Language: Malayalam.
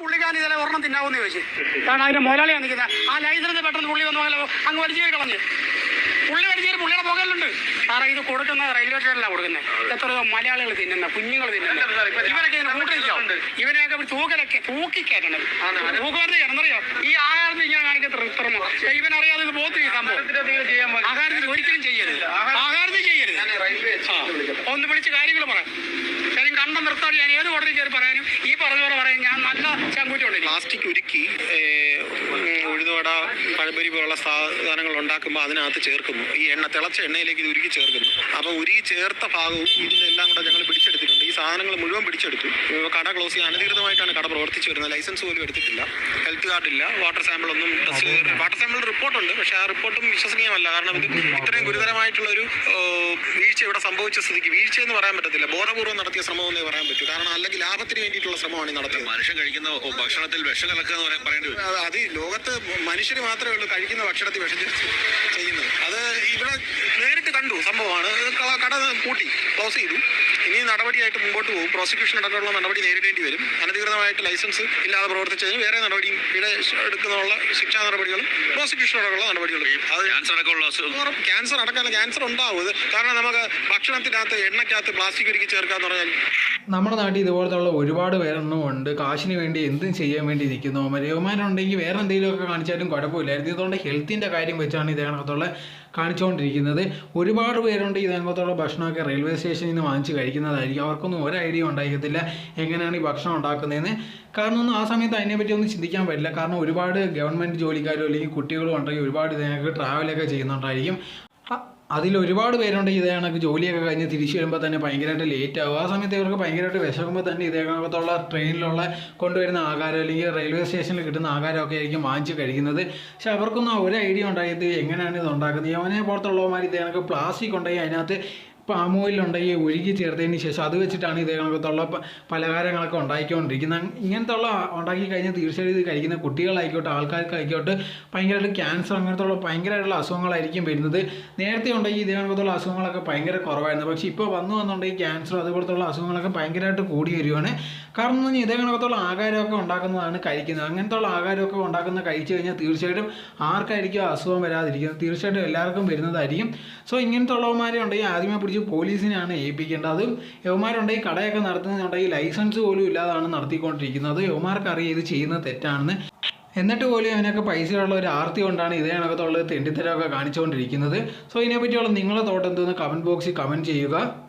പുള്ളിക്കാരൻ ഇതിലെ ഒരെണ്ണം തിന്നാവെന്ന് ചോദിച്ചു. കാരണം അതിന്റെ മുതലാളിയാണ് നിൽക്കുന്നത് ആ ലൈസൻസ് പെട്ടെന്ന് പുള്ളി വന്നു അങ്ങ് വലിച്ചേരി കളഞ്ഞ്. പുള്ളി വലിച്ചേരി പുള്ളിയുടെ പുകയിലുണ്ട്. സാറേ ഇത് കൊടുക്കുന്ന റെയിൽവേ സ്റ്റേഷനിലാണ് കൊടുക്കുന്നത് എത്രയോ മലയാളികൾ തിന്നുന്ന കുഞ്ഞുങ്ങൾ തിന്നുന്ന. ഇവരൊക്കെ ഇതിന് കൂട്ടിരിക്കോ ഇവനെയൊക്കെ തൂക്കലൊക്കെ തൂക്കിക്കയറ്റണം. തൂക്കുവാർത്ത എന്നറിയോ ഈ ആഹാരത്തിൽ ഇങ്ങനെ കാണിക്കത്ര ഇവനറിയാതെ ഇത് ഈ സംഭവം ആഹാരത്തിൽ ഒരിക്കലും ചെയ്യരുത്. ആഹാരത്തിൽ ചെയ്യരുത്. ഒന്ന് വിളിച്ച് കാര്യങ്ങൾ പറയാം. കണ്ട നിർത്താതെ ഞാൻ ഏത് കോടതി കയറി പറയാനും ഈ പറഞ്ഞ പോലെ പറയാൻ ഞാൻ നല്ല ചങ്കൂറ്റുണ്ട് പ്ലാസ്റ്റിക് ഉരുക്കി ഉഴുതുവട പഴംപൊരി പോലുള്ള സാധനങ്ങൾ ഉണ്ടാക്കുമ്പോൾ അതിനകത്ത് ചേർക്കുന്നു. ഈ എണ്ണ തിളച്ച എണ്ണയിലേക്ക് ഇത് ഉരുക്കി ചേർക്കുന്നു. അപ്പോൾ ഉരുക്കി ചേർത്ത ഭാഗവും ഇതിനെല്ലാം കൂടെ ഞങ്ങൾ പിടിച്ചെടുത്തിട്ടുണ്ട്. ഈ സാധനങ്ങൾ മുഴുവൻ പിടിച്ചെടുത്തു. കട ക്ലോസ് ചെയ്യാൻ അനധികൃതമായിട്ടാണ് കട പ്രവർത്തിച്ചു വരുന്നത്. ലൈസൻസ് പോലും എടുത്തിട്ടില്ല. ഹെൽത്ത് കാർഡ് ഇല്ല. വാട്ടർ സാമ്പിൾ ഒന്നും ടെസ്റ്റ് വാട്ടർ സാമ്പിൾ റിപ്പോർട്ടുണ്ട്. പക്ഷേ ആ റിപ്പോർട്ടും വിശ്വസനീയമല്ല. കാരണം ഇത് ഇത്രയും ഗുരുതരമായിട്ടുള്ള ഒരു വീഴ്ച ഇവിടെ സംഭവിച്ച സ്ഥിതിക്ക് വീഴ്ച എന്ന് പറയാൻ പറ്റത്തില്ല. ബോധപൂർവം നടത്തിയ ശ്രമം എന്നേ പറയാൻ പറ്റൂ. കാരണം അല്ലെങ്കിൽ ലാഭത്തിന് വേണ്ടിയിട്ടുള്ള ശ്രമമാണ് നടത്തുന്നത് നടത്തിയത്. മനുഷ്യൻ കഴിക്കുന്ന ഭക്ഷണത്തിൽ വിഷം കലക്കുക എന്ന് പറയാൻ പറയേണ്ടി വരും. അത് ലോകത്ത് മനുഷ്യർ മാത്രമേ ഉള്ളൂ കഴിക്കുന്ന ഭക്ഷണത്തിൽ വിഷം ചെയ്യുന്നത്. അത് ഇവിടെ നേരിട്ട് കണ്ടു സംഭവമാണ്. കട പൂട്ടി ക്ലോസ് ചെയ്തു. ഇനി നടപടിയായിട്ട് മുമ്പോട്ട് പോകും. പ്രോസിക്യൂഷൻ അടക്കമുള്ള നടപടി നേരിടേണ്ടി വരും. അനധികൃതമായിട്ട് ലൈസൻസ് ഇല്ലാതെ പ്രവർത്തിച്ചതിന് വേറെ നടപടിയും ഇവിടെ എടുക്കുന്നതിനുള്ള ശിക്ഷാ നടപടികളും പ്രോസിക്യൂഷൻ അടക്കമുള്ള നടപടികളും. ക്യാൻസർ അടക്കമുള്ള അസുഖം. ക്യാൻസർ ഉണ്ടാവും കാരണം നമുക്ക് ഭക്ഷണത്തിനകത്ത് എണ്ണയ്ക്കകത്ത് പ്ലാസ്റ്റിക് ഒരുക്കി ചേർക്കാന്ന് പറഞ്ഞാൽ നമ്മുടെ നാട്ടിൽ ഇതുപോലത്തുള്ള ഒരുപാട് പേരെണ്ണം ഉണ്ട്. കാശിന് വേണ്ടി എന്തും ചെയ്യാൻ വേണ്ടി നിൽക്കുന്നു. മരവുമാരുണ്ടെങ്കിൽ വേറെ എന്തെങ്കിലുമൊക്കെ കാണിച്ചാലും കുഴപ്പമില്ലായിരുന്നു. ഇതുകൊണ്ട് ഹെൽത്തിന്റെ കാര്യം വെച്ചാണ് ഇതിനകത്തുള്ള കാണിച്ചുകൊണ്ടിരിക്കുന്നത്. ഒരുപാട് പേരുണ്ട് ഇതിനകത്തുള്ള ഭക്ഷണമൊക്കെ റെയിൽവേ സ്റ്റേഷനിൽ നിന്ന് വാങ്ങിച്ച് കഴിക്കുന്നതായിരിക്കും അവർക്കൊന്നും ഒരു ഐഡിയ ഉണ്ടായിരിക്കത്തില്ല എങ്ങനെയാണ് ഈ ഭക്ഷണം ഉണ്ടാക്കുന്നതെന്ന്. കാരണം ഒന്നും ആ സമയത്ത് അതിനെപ്പറ്റി ഒന്നും ചിന്തിക്കാൻ പറ്റില്ല. കാരണം ഒരുപാട് ഗവൺമെന്റ് ജോലിക്കാരും അല്ലെങ്കിൽ കുട്ടികളും ഉണ്ടെങ്കിൽ ഒരുപാട് ഇതിനൊക്കെ ട്രാവലൊക്കെ ചെയ്യുന്നുണ്ടായിരിക്കും. അതിൽ ഒരുപാട് പേരുണ്ട് ഇതേ ജോലിയൊക്കെ കഴിഞ്ഞ് തിരിച്ചു വരുമ്പോൾ തന്നെ ഭയങ്കരമായിട്ട് ലേറ്റ് ആകും ആ സമയത്ത് ഇവർക്ക് ഭയങ്കരമായിട്ട് വിശക്കുമ്പോൾ തന്നെ ഇതേ കണക്കത്തുള്ള ട്രെയിനിലുള്ള കൊണ്ടുവരുന്ന ആഹാരം അല്ലെങ്കിൽ റെയിൽവേ സ്റ്റേഷനിൽ കിട്ടുന്ന ആഹാരമൊക്കെ ആയിരിക്കും വാങ്ങിച്ച് കഴിക്കുന്നത്. പക്ഷെ അവർക്കൊന്നും ഒരു ഐഡിയ ഉണ്ടായത് എങ്ങനെയാണ് ഇത് ഉണ്ടാക്കുന്നത്? യവനെ പുറത്തുള്ളവന്മാർ ഇതേ പ്ലാസ്റ്റിക് ഉണ്ടെങ്കിൽ അതിനകത്ത് പാം ഈ ഉരുകി ചേർത്തതിന് ശേഷം അത് വെച്ചിട്ടാണ് ഇതേ കണക്കത്തുള്ള പലഹാരങ്ങളൊക്കെ ഉണ്ടാക്കിക്കൊണ്ടിരിക്കുന്നത്. ഇങ്ങനത്തെ ഉള്ള ഉണ്ടാക്കി കഴിഞ്ഞാൽ തീർച്ചയായും ഇത് കഴിക്കുന്ന കുട്ടികളായിക്കോട്ടെ ആൾക്കാർക്കായിക്കോട്ടെ ഭയങ്കരമായിട്ട് ക്യാൻസർ അങ്ങനത്തെ ഉള്ള ഭയങ്കരമായിട്ടുള്ള അസുഖങ്ങളായിരിക്കും വരുന്നത്. നേരത്തെ ഉണ്ടെങ്കിൽ ഇതേ കണക്കത്തുള്ള അസുഖങ്ങളൊക്കെ ഭയങ്കര കുറവായിരുന്നു. പക്ഷേ ഇപ്പോൾ വന്നു വന്നുണ്ടെങ്കിൽ ക്യാൻസർ അതുപോലത്തുള്ള അസുഖങ്ങളൊക്കെ ഭയങ്കരമായിട്ട് കൂടി വരികയാണ് കാരണം എന്ന് ഇതേ കണക്കത്തുള്ള ആഹാരമൊക്കെ ഉണ്ടാക്കുന്നതാണ് കഴിക്കുന്നത്. അങ്ങനത്തെ ഉള്ള ഉണ്ടാക്കുന്ന കഴിച്ചു കഴിഞ്ഞാൽ തീർച്ചയായിട്ടും ആർക്കായിരിക്കും അസുഖം വരാതിരിക്കുന്നത്? തീർച്ചയായിട്ടും എല്ലാവർക്കും വരുന്നതായിരിക്കും. സോ ഇങ്ങനത്തെ ഉള്ളവന്മാരെ ഉണ്ടെങ്കിൽ ആദ്യമേ പിടിച്ച് പോലീസിനെയാണ് ഏൽപ്പിക്കേണ്ടത്. അതും കടയൊക്കെ നടത്തുന്നുണ്ടെങ്കിൽ ലൈസൻസ് പോലും ഇല്ലാതാണ് നടത്തിക്കൊണ്ടിരിക്കുന്നത്. യവമാർക്ക് അറിയാം ഇത് ചെയ്യുന്നത് തെറ്റാണെന്ന്. എന്നിട്ട് പോലും അവനൊക്കെ പൈസയുള്ള ഒരു ആർത്തി കൊണ്ടാണ് ഇതേ തെണ്ടിത്തരമൊക്കെ കാണിച്ചുകൊണ്ടിരിക്കുന്നത്. സോ ഇതിനെപ്പറ്റിയുള്ള നിങ്ങളെ തോട്ടം എന്തെന്ന് കമന്റ് ബോക്സിൽ കമന്റ് ചെയ്യുക.